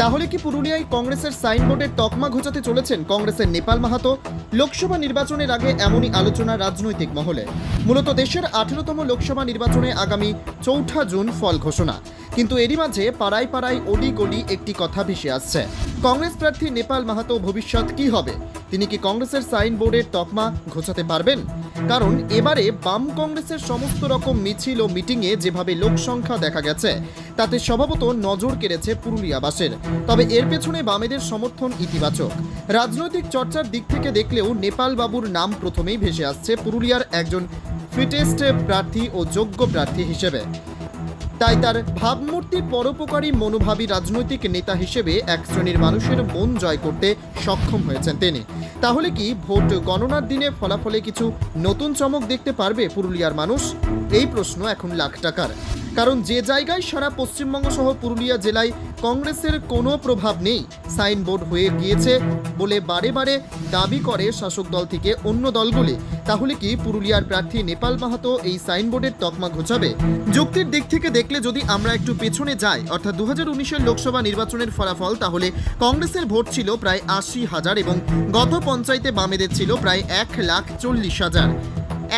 তাহলে কি পুরুলিয়ায় কংগ্রেসের সাইনবোর্ডের তকমা ঘোচাতে চলেছেন কংগ্রেসের নেপাল মাহাতো? লোকসভা নির্বাচনের আগে এমনই আলোচনা রাজনৈতিক মহলে। মূলত দেশের আঠেরোতম লোকসভা নির্বাচনে আগামী চৌঠা জুন ফল ঘোষণা। কিন্তু এরই মাঝে পাড়ায় পাড়ায় অলি গলি একটি কথা ভেসে আসছে। কংগ্রেস প্রার্থী নেপাল মাহাতো ভবিষ্যৎ কি হবে? তিনি কি কংগ্রেসের সাইনবোর্ডের তকমা ঘোচাতে পারবেন? কারণ এবারে বাম কংগ্রেসের সমস্ত রকম মিছিল ও মিটিংয়ে যেভাবে লোকসংখ্যা দেখা গেছে তাতে স্বভাবত নজর কেড়েছে পুরুলিয়াবাসের। তবে এর পেছনে বামেদের সমর্থন ইতিবাচক। রাজনৈতিক চর্চার দিক থেকে দেখলেও নেপাল বাবুর নাম প্রথমেই ভেসে আসছে পুরুলিয়ার একজন ফিটেস্ট প্রার্থী ও যোগ্য প্রার্থী হিসেবে। তাই তার ভাবমূর্তি পরোপকারী মনোভাবী রাজনৈতিক নেতা হিসেবে এক শ্রেণির মানুষের মন জয় করতে সক্ষম হয়েছেন তিনি। তাহলে কি ভোট গণনার দিনে ফলাফলে কিছু নতুন চমক দেখতে পারবে পুরুলিয়ার মানুষ? এই প্রশ্ন এখন লাখ টাকার। কারণ যে জায়গায় সারা পশ্চিমবঙ্গ সহ পুরুলিয়া জেলায় কংগ্রেসের কোনো প্রভাব নেই। সাইনবোর্ড হয়ে গিয়েছে বলে বারে বারে দাবি করে শাসক দল থেকে অন্য দলগুলি। তাহলে কি পুরুলিয়ার প্রার্থী নেপাল মাহাতো এই সাইনবোর্ডের তকমা ঘোচাবে? যুক্তির দিক থেকে দেখলে যদি আমরা একটু পেছনে যাই, অর্থাৎ দু হাজার লোকসভা নির্বাচনের ফলাফল, তাহলে কংগ্রেসের ভোট ছিল প্রায় আশি হাজার এবং গত পঞ্চায়েতে বামেদের ছিল প্রায় এক লাখ চল্লিশ হাজার।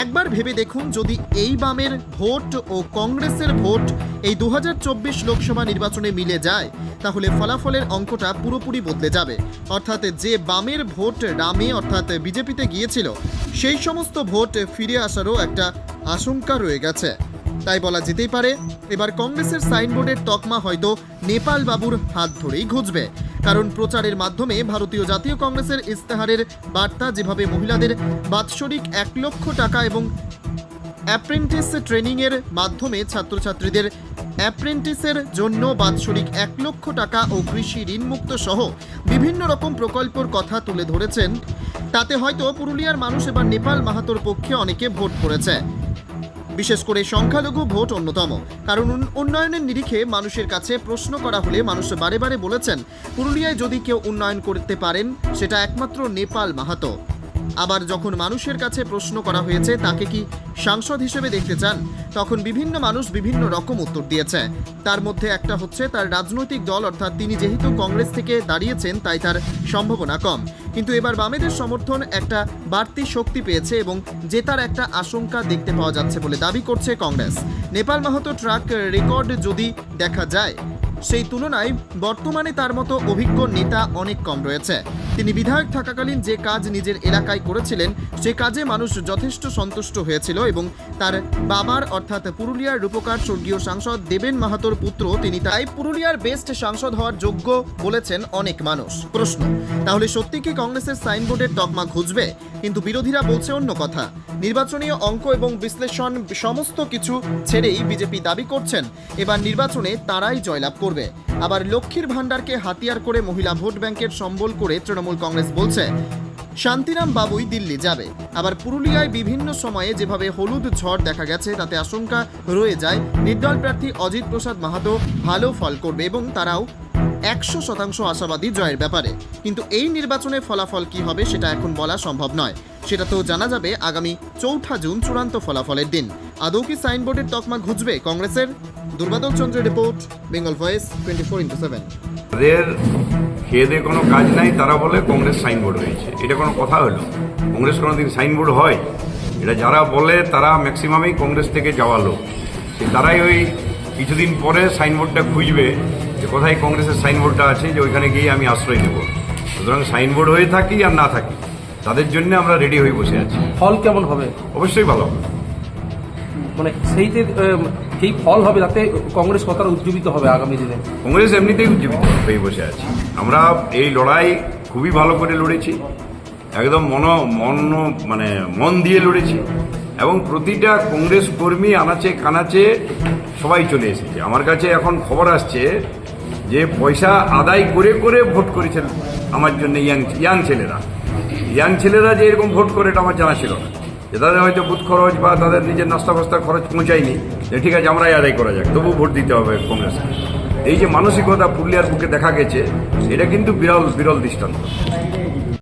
একবার ভেবে দেখুন যদি এই বামের ভোট ও কংগ্রেসের ভোট এই দু হাজার চব্বিশ লোকসভা নির্বাচনে মিলে যায়, তাহলে ফলাফলের অঙ্কটা পুরোপুরি বদলে যাবে। অর্থাৎ যে বামের ভোট রামে অর্থাৎ বিজেপিতে গিয়েছিল, সেই সমস্ত ভোট ফিরে আসারও একটা আশঙ্কা রয়ে গেছে। তাই বলা যেতেই পারে, এবার কংগ্রেসের সাইনবোর্ডের তকমা হয়তো নেপাল বাবুর হাত ধরেই ঘুচবে। কারণ প্রচারের মাধ্যমে ভারতীয় জাতীয় কংগ্রেসের ইস্তেহারের বার্তা যেভাবে মহিলাদের বাৎসরিক এক লক্ষ টাকা এবং অ্যাপ্রেন্টিস ট্রেনিংয়ের মাধ্যমে ছাত্রছাত্রীদের অ্যাপ্রেন্টিসের জন্য বাৎসরিক এক লক্ষ টাকা ও কৃষি ঋণমুক্ত সহ বিভিন্ন রকম প্রকল্পর কথা তুলে ধরেছেন, তাতে হয়তো পুরুলিয়ার মানুষ এবার নেপাল মাহাতোর পক্ষে অনেকে ভোট করেছে। বিশেষ করে সংখ্যালঘু ভোট অন্যতম। কারণ উন- উন্নয়নের নিরিখে মানুষের কাছে প্রশ্ন করা হলে মানুষ বারে বারে বলেছেন, পুরুলিয়ায় যদি কেউ উন্নয়ন করতে পারেন, সেটা একমাত্র নেপাল মাহাতো। আবার যখন মানুষের কাছে প্রশ্ন করা হয়েছে, তাকে কি সাংসদ হিসেবে দেখতে চান? তখন বিভিন্ন মানুষ বিভিন্ন রকম উত্তর দিয়েছে। তার মধ্যে একটা হচ্ছে তার রাজনৈতিক দল, অর্থাৎ তিনি যেহেতু কংগ্রেস থেকে দাঁড়িয়েছেন, তাই তার সম্ভাবনা কম। কিন্তু এবার বামেদের সমর্থন একটা বাড়তি শক্তি পেয়েছে এবং জেতার একটা আশঙ্কা দেখতে পাওয়া যাচ্ছে বলে দাবি করছে কংগ্রেস। নেপাল মাহাতো ট্রাক রেকর্ড যদি দেখা যায় সেই তুলনায় বর্তমানে তার মতো অভিজ্ঞ নেতা অনেক কম রয়েছে। তিনি বিধায়ক থাকাকালীন যে কাজ নিজের এলাকায় করেছিলেন, সে কাজে মানুষ যথেষ্ট সন্তুষ্ট হয়েছিল এবং তার বাবার অর্থাৎ পুরুলিয়ার রূপকার স্বর্গীয় সাংসদ দেবেন মাহাতোর পুত্র, তিনি তাই পুরুলিয়ার বেস্ট সাংসদ হওয়ার যোগ্য বলেছেন অনেক মানুষ। প্রশ্ন, তাহলে সত্যি কি কংগ্রেসের সাইনবোর্ডের তকমা ঘুচবে? কিন্তু বিরোধীরা বলছে অন্য কথা। নির্বাচনীয় অঙ্ক এবং বিশ্লেষণ সমস্ত কিছু ছেড়েই বিজেপি দাবি করছেন। এবার নির্বাচনে তারাই জয়লাভ করবে। আবার লক্ষ্মীর ভাণ্ডারকে হাতিয়ার করে মহিলা ভোট ব্যাংকের সম্বল করে তৃণমূল কংগ্রেস বলছে, শান্তিরাম বাবুই দিল্লি যাবে। আবার পুরুলিয়ায় বিভিন্ন সময়ে যেভাবে হলুদ ঝড় দেখা গেছে, তাতে আশঙ্কা রয়ে যায়। নির্দল প্রার্থী অজিত প্রসাদ মাহাতো ভালো ফল করবে এবং তারাও একশো শতাংশ আশাবাদী জয়ের ব্যাপারে। কিন্তু এই নির্বাচনে ফলাফল কি হবে, সেটা এখন বলা সম্ভব নয়। সেটা তো জানা যাবে আগামী চৌঠা জুন চূড়ান্ত ফলাফলের দিন। আদৌ কি সাইনবোর্ডের তকমা ঘুচবে কংগ্রেসের? দুর্বাদল চন্দ্রের report, Bengal voice twenty four into seven তাদের খেয়ে কোনো কাজ নাই, তারা বলে কংগ্রেস সাইনবোর্ড হয়েছে। এটা কোনো কথা হলো? কংগ্রেস কোনোদিন সাইনবোর্ড হয়? এটা যারা বলে, তারা ম্যাক্সিমামই কংগ্রেস থেকে যাওয়া লোক। তারাই ওই কিছুদিন পরে সাইনবোর্ডটা খুঁজবে যে কোথায় কংগ্রেসের সাইনবোর্ডটা আছে, যে ওইখানে গিয়ে আমি আশ্রয় নেব। সুতরাং সাইনবোর্ড হয়ে থাকি আর না থাকি। তাদের জন্য আমরা রেডি হয়ে বসে আছি। ফল কেমন হবে? অবশ্যই ভালো মানে উম, যেই ফল হবে তাতে কংগ্রেস কতটা উজ্জীবিত হবে আগামী দিনে? কংগ্রেস এমনিতেই উজ্জীবিত হয়ে বসে আছে। আমরা এই লড়াই খুবই ভালো করে লড়েছি একদম মন মন মানে মন দিয়ে লড়েছি এবং প্রতিটা কংগ্রেস কর্মী আনাচে কানাচে সবাই চলে এসেছে। আমার কাছে এখন খবর আসছে যে পয়সা আদায় করে করে ভোট করেছেন আমার জন্য ইয়াং ইয়াং ছেলেরা। ইয়াং ছেলেরা যে এরকম ভোট করে, এটা আমার জানা ছিল না। যে তাদের হয়তো বুথ খরচ বা তাদের নিজের নাস্তা ফাস্তার খরচ পৌঁছায়নি, যে ঠিক আছে, আমরাই আদায় করা যাক তবু ভোট দিতে হবে কংগ্রেসকে এই যে মানসিকতা পুরুলিয়ার বুকে দেখা গেছে, এটা কিন্তু বিরল বিরল দৃষ্টান্ত।